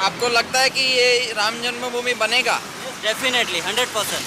आपको लगता है कि ये राम जन्मभूमि बनेगा? डेफिनेटली हंड्रेड परसेंट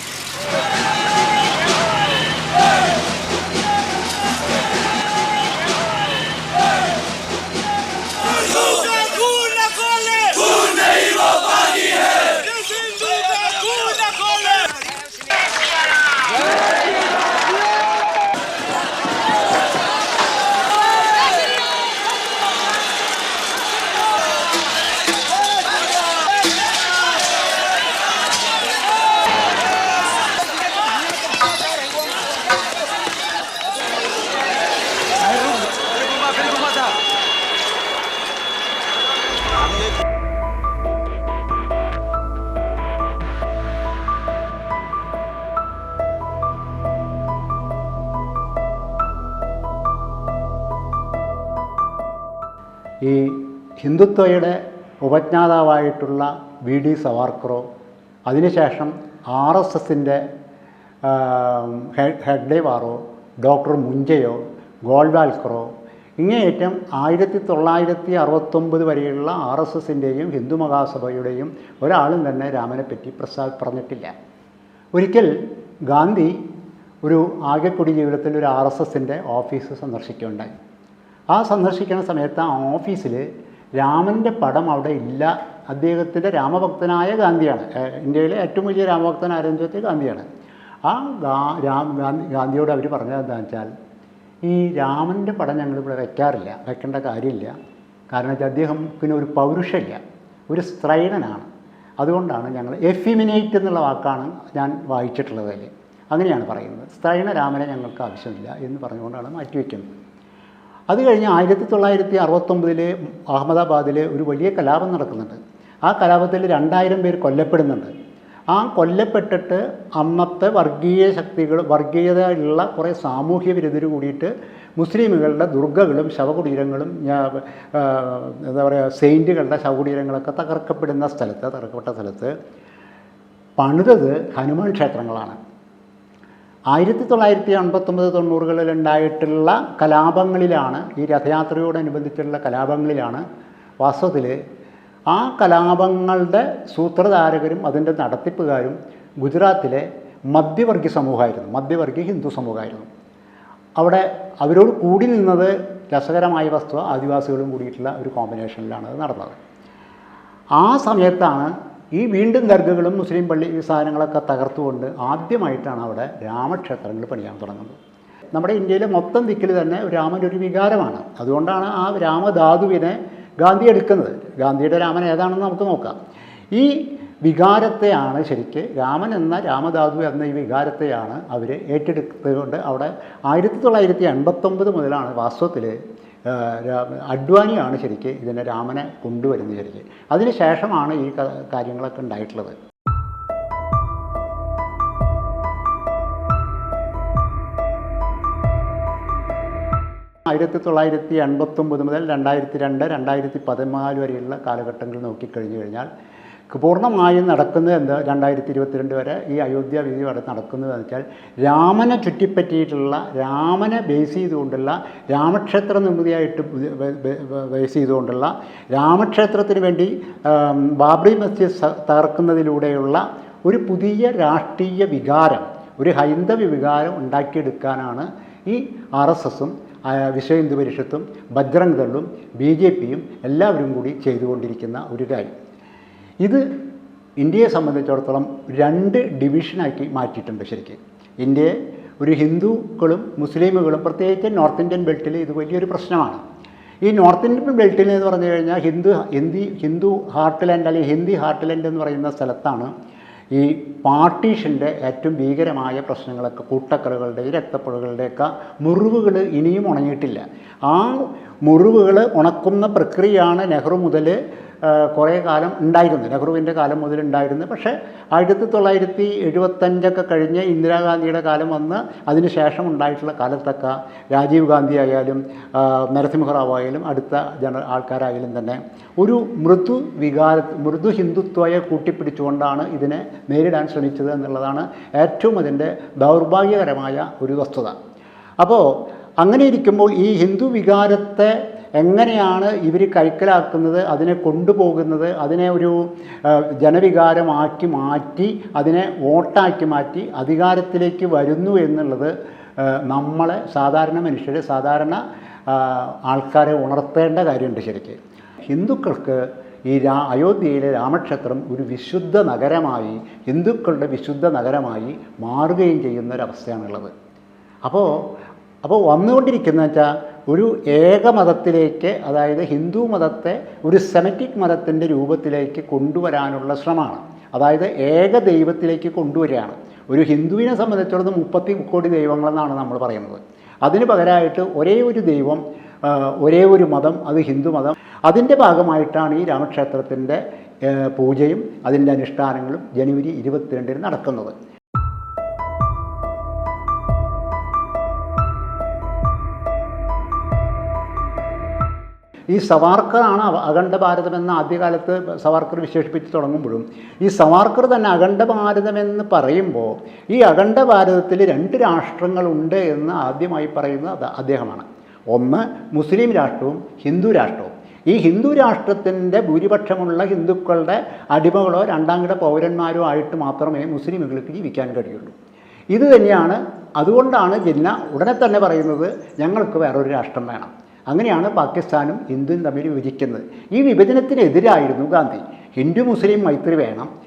ഈ ഹിന്ദുത്വയുടെ ഉപജ്ഞാതാവായിട്ടുള്ള വി ഡി സവാർക്കറോ അതിനുശേഷം ആർ എസ് എസിന്റെ ഹെഡ്ഡേവാറോ ഡോക്ടർ മുഞ്ചയോ ഗോൾവാൽക്കറോ ഇങ്ങേയറ്റം ആയിരത്തി തൊള്ളായിരത്തി അറുപത്തൊമ്പത് വരെയുള്ള ആർ എസ് എസിന്റെയും ഹിന്ദു മഹാസഭയുടെയും ഒരാളും തന്നെ രാമനെപ്പറ്റി പ്രസാദ് പറഞ്ഞിട്ടില്ല. ഒരിക്കൽ ഗാന്ധി ഒരു ആകെക്കുടി ജീവിതത്തിൽ ഒരു ആർ എസ് എസിന്റെ ഓഫീസ് സന്ദർശിക്കുകയുണ്ടായി. ആ സന്ദർശിക്കുന്ന സമയത്ത് ആ ഓഫീസിൽ രാമന്റെ പടം അവിടെ ഇല്ല. അദ്ദേഹത്തിന്റെ രാമഭക്തനായ ഗാന്ധിയാണ്. ഇന്ത്യയിലെ ഏറ്റവും വലിയ രാമഭക്തൻ ആരെന്ന് ചോദിച്ചാൽ ഗാന്ധിയാണ്. ആ ഗാ രാം ഗാന്ധി ഗാന്ധിയോട് അവർ പറഞ്ഞത് എന്താണെന്ന് വെച്ചാൽ ഈ രാമന്റെ പടം ഞങ്ങളിവിടെ വെക്കാറില്ല വെക്കേണ്ട കാര്യമില്ല. കാരണം വെച്ചാൽ അദ്ദേഹത്തിന് ഒരു പൗരുഷമില്ല ഒരു സ്ത്രൈണനാണ്. അതുകൊണ്ടാണ് ഞങ്ങൾ എഫിമിനേറ്റ് എന്നുള്ള വാക്കാണ് ഞാൻ വായിച്ചിട്ടുള്ളത് അങ്ങനെയാണ് പറയുന്നത്. സ്ത്രൈണ രാമനെ ഞങ്ങൾക്ക് ആവശ്യമില്ല എന്ന് പറഞ്ഞുകൊണ്ടാണ് മാറ്റിവെക്കുന്നത്. അത് കഴിഞ്ഞ് ആയിരത്തി തൊള്ളായിരത്തി അറുപത്തൊമ്പതിൽ അഹമ്മദാബാദിൽ ഒരു വലിയ കലാപം നടക്കുന്നുണ്ട്. ആ കലാപത്തിൽ രണ്ടായിരം പേർ കൊല്ലപ്പെടുന്നുണ്ട്. ആ കൊല്ലപ്പെട്ടിട്ട് അന്നത്തെ വർഗീയ ശക്തികൾ വർഗീയത ഉള്ള കുറേ സാമൂഹ്യ വിരുദ്ധർ കൂടിയിട്ട് മുസ്ലിമുകളുടെ ദുർഗകളും ശവകുടീരങ്ങളും എന്താ പറയുക സെയിന്റുകളുടെ ശവകുടീരങ്ങളൊക്കെ തകർക്കപ്പെടുന്ന സ്ഥലത്ത് തകർക്കപ്പെട്ട സ്ഥലത്ത് പണിതത് ഹനുമാൻ ക്ഷേത്രങ്ങളാണ്. ആയിരത്തി തൊള്ളായിരത്തി അൻപത്തൊമ്പത് തൊണ്ണൂറുകളിൽ ഉണ്ടായിട്ടുള്ള കലാപങ്ങളിലാണ് ഈ രഥയാത്രയോടനുബന്ധിച്ചുള്ള കലാപങ്ങളിലാണ് വാസ്തവത്തിൽ ആ കലാപങ്ങളുടെ സൂത്രധാരകരും അതിന്റെ നടത്തിപ്പുകാരും ഗുജറാത്തിലെ മധ്യവർഗീയ സമൂഹമായിരുന്നു മധ്യവർഗീയ ഹിന്ദു സമൂഹമായിരുന്നു. അവിടെ അവരോട് കൂടി നിന്നത് രസകരമായ വസ്തു ആദിവാസികളും കൂടിയിട്ടുള്ള ഒരു കോമ്പിനേഷനിലാണ് അത് നടന്നത്. ആ സമയത്താണ് ഈ വീണ്ടും ദർഗകളും മുസ്ലിം പള്ളി സാധനങ്ങളൊക്കെ തകർത്തുകൊണ്ട് ആദ്യമായിട്ടാണ് അവിടെ രാമക്ഷേത്രങ്ങൾ പണിയാൻ തുടങ്ങുന്നത്. നമ്മുടെ ഇന്ത്യയിലെ മൊത്തം ദിക്കിൽ തന്നെ രാമന്റെ ഒരു വികാരമാണ്. അതുകൊണ്ടാണ് ആ രാമധാതുവിനെ ഗാന്ധി എടുക്കുന്നത്. ഗാന്ധിയുടെ രാമൻ ഏതാണെന്ന് നമുക്ക് നോക്കാം. ഈ വികാരത്തെയാണ് ശരിക്ക് രാമൻ എന്ന രാമധാതു എന്ന ഈ വികാരത്തെയാണ് അവർ ഏറ്റെടുത്തുകൊണ്ട് അവിടെ ആയിരത്തി തൊള്ളായിരത്തി എൺപത്തൊമ്പത് മുതലാണ് വാസ്തവത്തിൽ അഡ്വാനിയാണ് ശരിക്ക് ഇതിനെ രാമനെ കൊണ്ടുവരുന്നത് ശരിക്ക്. അതിന് ശേഷമാണ് ഈ കാര്യങ്ങളൊക്കെ ഉണ്ടായിട്ടുള്ളത്. ആയിരത്തി തൊള്ളായിരത്തി എൺപത്തൊമ്പത് മുതൽ രണ്ടായിരത്തി രണ്ട് രണ്ടായിരത്തി പതിനാല് വരെയുള്ള കാലഘട്ടങ്ങൾ നോക്കിക്കഴിഞ്ഞു കഴിഞ്ഞാൽ പൂർണമായും നടക്കുന്നത് എന്താ? രണ്ടായിരത്തി ഇരുപത്തിരണ്ട് വരെ ഈ അയോധ്യ വിധി വരെ നടക്കുന്നത് എന്ന് വെച്ചാൽ രാമനെ ചുറ്റിപ്പറ്റിയിട്ടുള്ള രാമനെ ബേസ് ചെയ്തുകൊണ്ടുള്ള രാമക്ഷേത്ര നിർമ്മിതിയായിട്ട് ബേസ് ചെയ്തുകൊണ്ടുള്ള രാമക്ഷേത്രത്തിന് വേണ്ടി ബാബ്രി മസ്ജിദ് തകർക്കുന്നതിലൂടെയുള്ള ഒരു പുതിയ രാഷ്ട്രീയ വികാരം ഒരു ഹൈന്ദവ വികാരം ഉണ്ടാക്കിയെടുക്കാനാണ് ഈ ആർ എസ് എസും വിശ്വ ഹിന്ദു പരിഷത്തും ബജ്രംഗ് ദളും ബി ജെ പിയും എല്ലാവരും കൂടി ചെയ്തുകൊണ്ടിരിക്കുന്ന ഒരു കാര്യം. ഇത് ഇന്ത്യയെ സംബന്ധിച്ചിടത്തോളം രണ്ട് ഡിവിഷനാക്കി മാറ്റിയിട്ടുണ്ട് ശരിക്കും. ഇന്ത്യയെ ഒരു ഹിന്ദുക്കളും മുസ്ലിമുകളും പ്രത്യേകിച്ച് നോർത്ത് ഇന്ത്യൻ ബെൽറ്റിൽ ഇത് വലിയൊരു പ്രശ്നമാണ്. ഈ നോർത്ത് ഇന്ത്യൻ ബെൽറ്റിൽ എന്ന് പറഞ്ഞു കഴിഞ്ഞാൽ ഹിന്ദു ഹിന്ദി ഹിന്ദു ഹാർട്ട് ലാൻഡ് അല്ലെങ്കിൽ ഹിന്ദി ഹാർട്ട് ലാൻഡ് എന്ന് പറയുന്ന സ്ഥലത്താണ് ഈ പാർട്ടീഷന്റെ ഏറ്റവും ഭീകരമായ പ്രശ്നങ്ങളൊക്കെ കൂട്ടക്കറുകളുടെ രക്തപ്പുഴകളുടെയൊക്കെ മുറിവുകൾ ഇനിയും ഉണങ്ങിയിട്ടില്ല. ആ മുറിവുകൾ ഉണക്കുന്ന പ്രക്രിയയാണ് നെഹ്റു മുതൽ കുറേ കാലം ഉണ്ടായിരുന്നു. നെഹ്റുവിന്റെ കാലം മുതൽ ഉണ്ടായിരുന്നു. പക്ഷേ ആയിരത്തി തൊള്ളായിരത്തി എഴുപത്തഞ്ചൊക്കെ കഴിഞ്ഞ് ഇന്ദിരാഗാന്ധിയുടെ കാലം വന്ന് അതിന് ശേഷം ഉണ്ടായിട്ടുള്ള കാലത്തൊക്കെ രാജീവ് ഗാന്ധി ആയാലും നരസിംഹറാവ് ആയാലും അടുത്ത ജന ആൾക്കാരായാലും തന്നെ ഒരു മൃദു വികാര മൃദു ഹിന്ദുത്വയെ കൂട്ടിപ്പിടിച്ചുകൊണ്ടാണ് ഇതിനെ നേരിടാൻ ശ്രമിച്ചത് എന്നുള്ളതാണ് ഏറ്റവും അതിന്റെ ദൗർഭാഗ്യകരമായ ഒരു വസ്തുത. അപ്പോൾ അങ്ങനെ ഇരിക്കുമ്പോൾ ഈ ഹിന്ദു വികാരത്തെ എങ്ങനെയാണ് ഇവർ കൈക്കലാക്കുന്നത് അതിനെ കൊണ്ടുപോകുന്നത് അതിനെ ഒരു ജനവികാരമാക്കി മാറ്റി അതിനെ വോട്ടാക്കി മാറ്റി അധികാരത്തിലേക്ക് വരുന്നു എന്നുള്ളത് നമ്മളെ സാധാരണ മനുഷ്യരെ സാധാരണ ആൾക്കാരെ ഉണർത്തേണ്ട കാര്യമുണ്ട് ശരിക്ക്. ഹിന്ദുക്കൾക്ക് ഈ രാ അയോധ്യയിലെ രാമക്ഷേത്രം ഒരു വിശുദ്ധ നഗരമായി ഹിന്ദുക്കളുടെ വിശുദ്ധ നഗരമായി മാറുകയും ചെയ്യുന്ന ഒരവസ്ഥയാണുള്ളത് അപ്പോൾ അപ്പോൾ വന്നുകൊണ്ടിരിക്കുന്ന വെച്ചാൽ ഒരു ഏകമതത്തിലേക്ക് അതായത് ഹിന്ദു മതത്തെ ഒരു സെമറ്റിക് മതത്തിന്റെ രൂപത്തിലേക്ക് കൊണ്ടുവരാനുള്ള ശ്രമമാണ്. അതായത് ഏക ദൈവത്തിലേക്ക് കൊണ്ടുവരികയാണ്. ഒരു ഹിന്ദുവിനെ സംബന്ധിച്ചിടത്തോളം മുപ്പത്തി കോടി ദൈവങ്ങളെന്നാണ് നമ്മൾ പറയുന്നത്. അതിന് പകരമായിട്ട് ഒരേ ഒരു ദൈവം ഒരേ ഒരു മതം അത് ഹിന്ദു മതം. അതിന്റെ ഭാഗമായിട്ടാണ് ഈ രാമക്ഷേത്രത്തിന്റെ പൂജയും അതിന്റെ അനുഷ്ഠാനങ്ങളും ജനുവരി ഇരുപത്തിരണ്ടിന് നടക്കുന്നത്. ഈ സവാർക്കറാണ് അഖണ്ഡ ഭാരതമെന്ന് ആദ്യകാലത്ത് സവാർക്കർ വിശേഷിപ്പിച്ച് തുടങ്ങുമ്പോഴും ഈ സവാർക്കർ തന്നെ അഖണ്ഡ ഭാരതമെന്ന് പറയുമ്പോൾ ഈ അഖണ്ഡ ഭാരതത്തിൽ രണ്ട് രാഷ്ട്രങ്ങളുണ്ട് എന്ന് ആദ്യമായി പറയുന്നത് അദ്ദേഹമാണ്. ഒന്ന് മുസ്ലിം രാഷ്ട്രവും ഹിന്ദു രാഷ്ട്രവും. ഈ ഹിന്ദു രാഷ്ട്രത്തിന്റെ ഭൂരിപക്ഷമുള്ള ഹിന്ദുക്കളുടെ അടിമകളോ രണ്ടാംകിട പൗരന്മാരോ ആയിട്ട് മാത്രമേ മുസ്ലിമുകൾക്ക് ജീവിക്കാൻ കഴിയുള്ളൂ. ഇത് തന്നെയാണ് അതുകൊണ്ടാണ് ജിന്ന ഉടനെ തന്നെ പറയുന്നത് ഞങ്ങൾക്ക് വേറൊരു രാഷ്ട്രം വേണം. അങ്ങനെയാണ് പാകിസ്ഥാനും ഇന്ത്യയും തമ്മിൽ വിഭജിക്കുന്നത്. ഈ വിഭജനത്തിനെതിരായിരുന്നു ഗാന്ധി. ഹിന്ദു മുസ്ലിം മൈത്രി വേണം.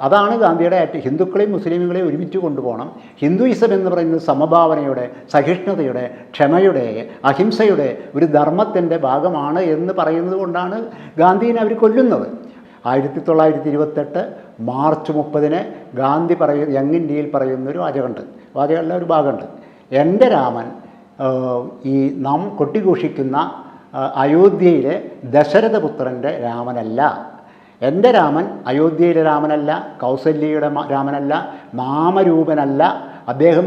അതാണ് ഗാന്ധിയുടെ ഹിന്ദുക്കളെയും മുസ്ലിമുകളെയും ഒരുമിച്ച് കൊണ്ടുപോകണം. ഹിന്ദുയിസം എന്ന് പറയുന്നത് സമഭാവനയുടെ സഹിഷ്ണുതയുടെ ക്ഷമയുടെ അഹിംസയുടെ ഒരു ധർമ്മത്തിന്റെ ഭാഗമാണ് എന്ന് പറയുന്നത് കൊണ്ടാണ് ഗാന്ധിനെ അവർ കൊല്ലുന്നത്. ആയിരത്തി തൊള്ളായിരത്തി ഇരുപത്തെട്ട് മാർച്ച് മുപ്പതിന് ഗാന്ധി പറയുന്ന യങ് ഇന്ത്യയിൽ പറയുന്നൊരു വാചകമുണ്ട്. വാചകമല്ല ഒരു ഭാഗമുണ്ട്. എന്റെ രാമൻ ഈ നാം കൊട്ടിഘോഷിക്കുന്ന അയോധ്യയിലെ ദശരഥപുത്രന്റെ രാമനല്ല. എന്റെ രാമൻ അയോധ്യയിലെ രാമനല്ല കൗസല്യയുടെ രാമനല്ല നാമരൂപനല്ല അദ്ദേഹം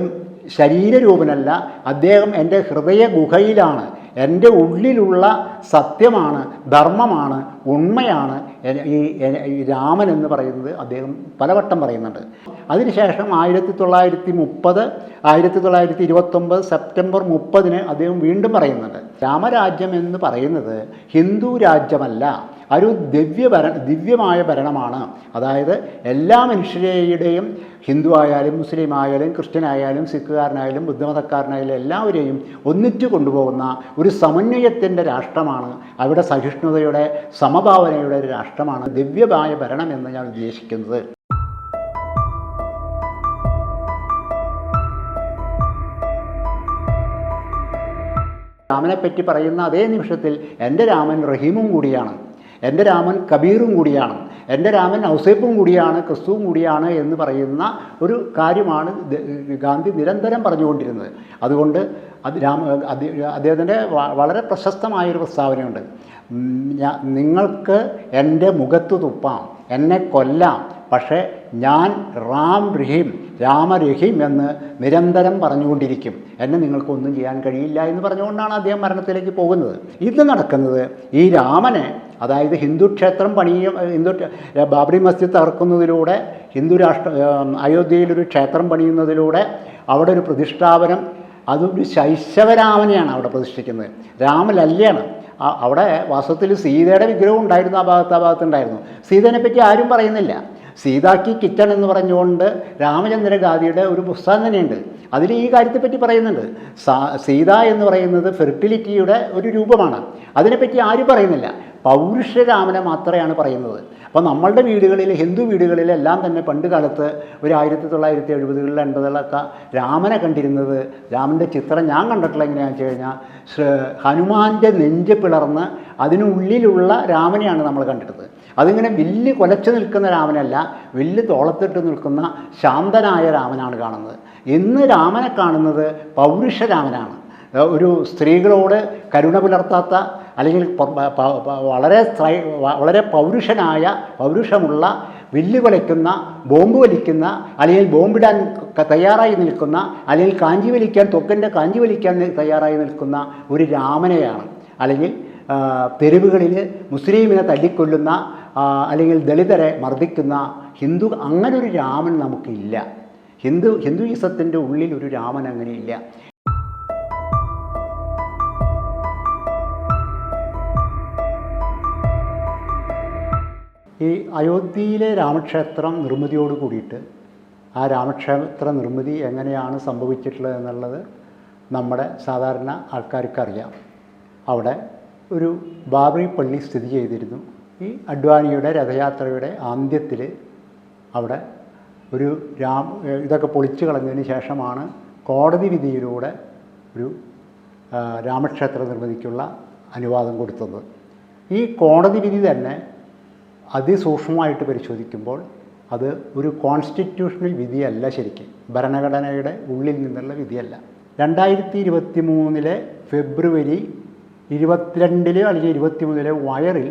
ശരീരരൂപനല്ല അദ്ദേഹം എന്റെ ഹൃദയ ഗുഹയിലാണ് എന്റെ ഉള്ളിലുള്ള സത്യമാണ് ധർമ്മമാണ് ഉണ്മയാണ് ഈ രാമൻ എന്ന് പറയുന്നത് അദ്ദേഹം പലവട്ടം പറയുന്നുണ്ട്. അതിനുശേഷം ആയിരത്തി തൊള്ളായിരത്തി മുപ്പത് ആയിരത്തി തൊള്ളായിരത്തി ഇരുപത്തൊമ്പത് സെപ്റ്റംബർ മുപ്പതിന് അദ്ദേഹം വീണ്ടും പറയുന്നുണ്ട്. രാമരാജ്യം എന്ന് പറയുന്നത് ഹിന്ദു രാജ്യമല്ല. ഒരു ദിവ്യ ഭര ദിവ്യമായ ഭരണമാണ്. അതായത് എല്ലാ മനുഷ്യരുടെയും ഹിന്ദു ആയാലും മുസ്ലിം ആയാലും ക്രിസ്ത്യൻ ആയാലും സിഖുകാരനായാലും ബുദ്ധമതക്കാരനായാലും എല്ലാവരെയും ഒന്നിച്ചു കൊണ്ടുപോകുന്ന ഒരു സമന്വയത്തിന്റെ രാഷ്ട്രമാണ്. അവിടെ സഹിഷ്ണുതയുടെ സമഭാവനയുടെ ഒരു രാഷ്ട്രമാണ് ദിവ്യമായ ഭരണം എന്ന് ഞാൻ ഉദ്ദേശിക്കുന്നത്. രാമനെപ്പറ്റി പറയുന്ന അതേ നിമിഷത്തിൽ എന്റെ രാമൻ റഹീമും കൂടിയാണ്. എന്റെ രാമൻ കബീറും കൂടിയാണ്. എന്റെ രാമൻ ഔസേപ്പും കൂടിയാണ് ക്രിസ്തുവും കൂടിയാണ് എന്ന് പറയുന്ന ഒരു കാര്യമാണ് ഗാന്ധി നിരന്തരം പറഞ്ഞുകൊണ്ടിരുന്നത്. അതുകൊണ്ട് അത് രാമ അദ്ദേഹത്തിന്റെ വളരെ പ്രശസ്തമായൊരു പ്രസ്താവനയുണ്ട്. നിങ്ങൾക്ക് എന്റെ മുഖത്ത് തുപ്പാം എന്നെ കൊല്ലാം പക്ഷേ ഞാൻ റാം റഹീം രാമരഹീം എന്ന് നിരന്തരം പറഞ്ഞുകൊണ്ടിരിക്കും. എന്നെ നിങ്ങൾക്കൊന്നും ചെയ്യാൻ കഴിയില്ല എന്ന് പറഞ്ഞുകൊണ്ടാണ് അദ്ദേഹം മരണത്തിലേക്ക് പോകുന്നത്. ഇത് നടക്കുന്നത് ഈ രാമനെ അതായത് ഹിന്ദു ക്ഷേത്രം പണിയും ഹിന്ദു ബാബറി മസ്ജിദ് തകർക്കുന്നതിലൂടെ ഹിന്ദു രാഷ്ട്ര അയോധ്യയിലൊരു ക്ഷേത്രം പണിയുന്നതിലൂടെ അവിടെ ഒരു പ്രതിഷ്ഠാപനം അതൊരു ശൈശവരാമനെയാണ് അവിടെ പ്രതിഷ്ഠിക്കുന്നത്. രാമലല്ലയാണ് അവിടെ വാസത്തിൽ സീതയുടെ വിഗ്രഹം ഉണ്ടായിരുന്നു ആ ഭാഗത്ത് ആ ഭാഗത്തുണ്ടായിരുന്നു. സീതേനെപ്പറ്റി ആരും പറയുന്നില്ല. സീതാക്കി കിച്ചൺ എന്ന് പറഞ്ഞുകൊണ്ട് രാമചന്ദ്ര ഗാന്ധിയുടെ ഒരു പുസ്തകം തന്നെയുണ്ട്. അതിൽ ഈ കാര്യത്തെപ്പറ്റി പറയുന്നുണ്ട്. സീത എന്ന് പറയുന്നത് ഫെർട്ടിലിറ്റിയുടെ ഒരു രൂപമാണ്. അതിനെപ്പറ്റി ആരും പറയുന്നില്ല. പൗരുഷരാമനെ മാത്രമാണ് പറയുന്നത്. അപ്പോൾ നമ്മളുടെ വീടുകളിൽ ഹിന്ദു വീടുകളിലെല്ലാം തന്നെ പണ്ട് കാലത്ത് ഒരു ആയിരത്തി തൊള്ളായിരത്തി എഴുപതുകളിൽ എൺപതുകളൊക്കെ രാമനെ കണ്ടിരുന്നത് രാമന്റെ ചിത്രം ഞാൻ കണ്ടിട്ടുള്ള എങ്ങനെയാണെന്ന് വെച്ച് കഴിഞ്ഞാൽ ഹനുമാന്റെ നെഞ്ച് പിളർന്ന് അതിനുള്ളിലുള്ള രാമനെയാണ് നമ്മൾ കണ്ടിട്ടത് അതിങ്ങനെ വില്ല് കൊലച്ചു നിൽക്കുന്ന രാമനല്ല വില്ല് തോളത്തിട്ട് നിൽക്കുന്ന ശാന്തനായ രാമനാണ് കാണുന്നത്. ഇന്ന് രാമനെ കാണുന്നത് പൗരുഷ രാമനാണ്. ഒരു സ്ത്രീകളോട് കരുണ പുലർത്താത്ത അല്ലെങ്കിൽ വളരെ വളരെ പൗരുഷനായ പൗരുഷമുള്ള വില്ല് കൊലയ്ക്കുന്ന ബോംബ് വലിക്കുന്ന അല്ലെങ്കിൽ ബോംബിടാൻ തയ്യാറായി നിൽക്കുന്ന അല്ലെങ്കിൽ കാഞ്ചി വലിക്കാൻ തൊക്കന്റെ കാഞ്ചി വലിക്കാൻ തയ്യാറായി നിൽക്കുന്ന ഒരു രാമനെയാണ്. അല്ലെങ്കിൽ തെരുവുകളിൽ മുസ്ലിമിനെ തല്ലിക്കൊല്ലുന്ന അല്ലെങ്കിൽ ദളിതരെ മർദ്ദിക്കുന്ന ഹിന്ദു അങ്ങനൊരു രാമൻ നമുക്കില്ല. ഹിന്ദു ഹിന്ദുയിസത്തിന്റെ ഉള്ളിൽ ഒരു രാമൻ അങ്ങനെയില്ല. ഈ അയോധ്യയിലെ രാമക്ഷേത്രം നിർമ്മിതിയോട് കൂടിയിട്ട് ആ രാമക്ഷേത്ര നിർമ്മിതി എങ്ങനെയാണ് സംഭവിച്ചിട്ടുള്ളത് എന്നുള്ളത് നമ്മുടെ സാധാരണ ആൾക്കാർക്കറിയാം. അവിടെ ഒരു ബാബറി പള്ളി സ്ഥിതി ചെയ്തിരുന്നു. ഈ അഡ്വാനിയുടെ രഥയാത്രയുടെ ആന്ത്യത്തിൽ അവിടെ ഒരു രാം ഇതൊക്കെ പൊളിച്ചു കളഞ്ഞതിന് ശേഷമാണ് കോടതി വിധിയിലൂടെ ഒരു രാമക്ഷേത്ര നിർമ്മിതിക്കുള്ള അനുവാദം കൊടുത്തത്. ഈ കോടതി വിധി തന്നെ അതിസൂക്ഷ്മമായിട്ട് പരിശോധിക്കുമ്പോൾ അത് ഒരു കോൺസ്റ്റിറ്റ്യൂഷണൽ വിധിയല്ല ശരിക്കും. ഭരണഘടനയുടെ ഉള്ളിൽ നിന്നുള്ള വിധിയല്ല. രണ്ടായിരത്തി ഇരുപത്തി മൂന്നിലെ ഫെബ്രുവരി ഇരുപത്തിരണ്ടിലെ അല്ലെങ്കിൽ ഇരുപത്തി മൂന്നിലെ വയറിൽ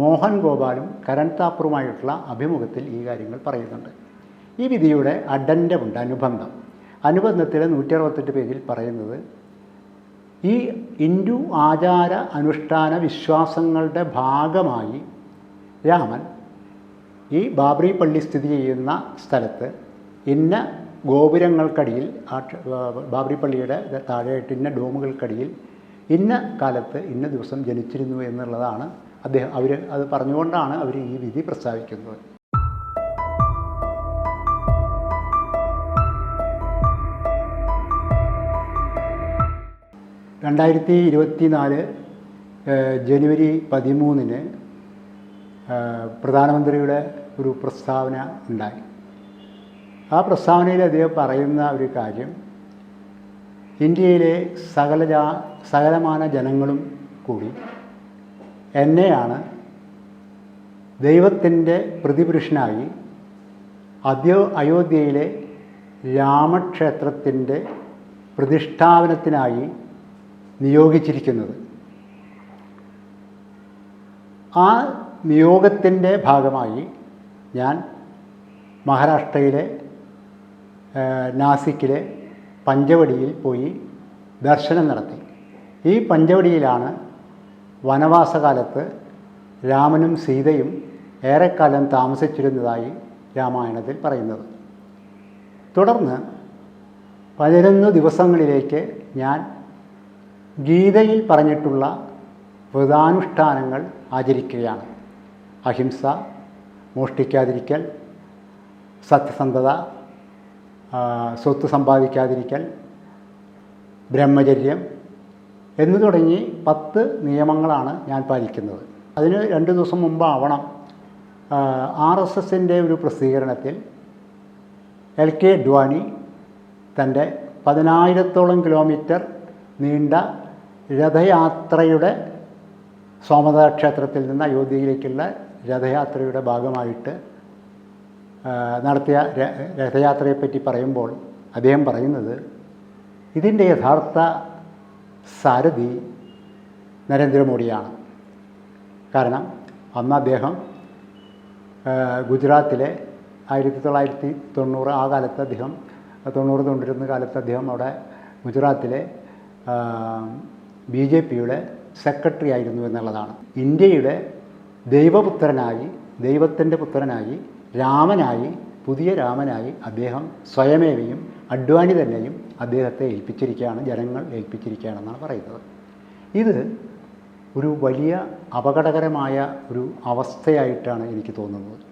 മോഹൻ ഗോപാലും കരൺ താപ്പറുമായിട്ടുള്ള അഭിമുഖത്തിൽ ഈ കാര്യങ്ങൾ പറയുന്നുണ്ട്. ഈ വിധിയുടെ അഡൻഡമുണ്ട് അനുബന്ധം. അനുബന്ധത്തിലെ നൂറ്റി അറുപത്തെട്ട് പേജിൽ പറയുന്നത് ഈ ഹിന്ദു ആചാര അനുഷ്ഠാന വിശ്വാസങ്ങളുടെ ഭാഗമായി രാമൻ ഈ ബാബറി പള്ളി സ്ഥിതി ചെയ്യുന്ന സ്ഥലത്ത് ഇന്ന ഗോപുരങ്ങൾക്കടിയിൽ ബാബറി പള്ളിയുടെ താഴെയായിട്ട് ഇന്ന ഡോമുകൾക്കടിയിൽ ഇന്ന കാലത്ത് ഇന്ന ദിവസം ജനിച്ചിരുന്നു എന്നുള്ളതാണ് അദ്ദേഹം അവർ അത് പറഞ്ഞുകൊണ്ടാണ് അവർ ഈ വിധി പ്രസ്താവിക്കുന്നത്. രണ്ടായിരത്തി ഇരുപത്തി നാല് ജനുവരി പതിമൂന്നിന് പ്രധാനമന്ത്രിയുടെ ഒരു പ്രസ്താവന ഉണ്ടായി. ആ പ്രസ്താവനയിൽ അദ്ദേഹം പറയുന്ന ഒരു കാര്യം ഇന്ത്യയിലെ സകല ജാ സകലമാന ജനങ്ങളും കൂടി എന്നെയാണ് ദൈവത്തിന്റെ പ്രതിപുരുഷനായി അദ്യോ അയോധ്യയിലെ രാമക്ഷേത്രത്തിന്റെ പ്രതിഷ്ഠാപനത്തിനായി നിയോഗിച്ചിരിക്കുന്നത്. ആ നിയോഗത്തിന്റെ ഭാഗമായി ഞാൻ മഹാരാഷ്ട്രയിലെ നാസിക്കിലെ പഞ്ചവടിയിൽ പോയി ദർശനം നടത്തി. ഈ പഞ്ചവടിയിലാണ് വനവാസകാലത്ത് രാമനും സീതയും ഏറെക്കാലം താമസിച്ചിരുന്നതായി രാമായണത്തിൽ പറയുന്നത്. തുടർന്ന് പതിനൊന്ന് ദിവസങ്ങളിലേക്ക് ഞാൻ ഗീതയിൽ പറഞ്ഞിട്ടുള്ള വ്രതാനുഷ്ഠാനങ്ങൾ ആചരിക്കുകയാണ്. അഹിംസ മോഷ്ടിക്കാതിരിക്കൽ സത്യസന്ധത സ്വത്ത് സമ്പാദിക്കാതിരിക്കൽ ബ്രഹ്മചര്യം എന്ന് തുടങ്ങി പത്ത് നിയമങ്ങളാണ് ഞാൻ പാലിക്കുന്നത്. അതിന് രണ്ട് ദിവസം മുമ്പാവണം ആർ എസ് എസിന്റെ ഒരു പ്രസിദ്ധീകരണത്തിൽ എൽ കെ അഡ്വാനി തന്റെ പതിനായിരത്തോളം കിലോമീറ്റർ നീണ്ട രഥയാത്രയുടെ സോമനാഥ ക്ഷേത്രത്തിൽ നിന്ന് അയോധ്യയിലേക്കുള്ള രഥയാത്രയുടെ ഭാഗമായിട്ട് നടത്തിയ രഥയാത്രയെപ്പറ്റി പറയുമ്പോൾ അദ്ദേഹം പറയുന്നത് ഇതിന്റെ യഥാർത്ഥ സാരഥി നരേന്ദ്രമോദിയാണ്. കാരണം അന്ന് അദ്ദേഹം ഗുജറാത്തിലെ ആയിരത്തി തൊള്ളായിരത്തി തൊണ്ണൂറ് ആ കാലത്ത് അദ്ദേഹം തൊണ്ണൂറ് തൊണ്ണൂറ്റൊന്ന് കാലത്ത് അദ്ദേഹം അവിടെ ഗുജറാത്തിലെ ബി ജെ പിയുടെ സെക്രട്ടറി ആയിരുന്നു എന്നുള്ളതാണ്. ഇന്ത്യയുടെ ദൈവപുത്രനായി ദൈവത്തിന്റെ പുത്രനായി രാമനായി പുതിയ രാമനായി അദ്ദേഹം സ്വയമേവയും അഡ്വാനി തന്നെയും അദ്ദേഹത്തെ ഏൽപ്പിച്ചിരിക്കുകയാണ് ജനങ്ങൾ ഏൽപ്പിച്ചിരിക്കുകയാണെന്നാണ് പറയുന്നത്. ഇത് ഒരു വലിയ അപകടകരമായ ഒരു അവസ്ഥയായിട്ടാണ് എനിക്ക് തോന്നുന്നത്.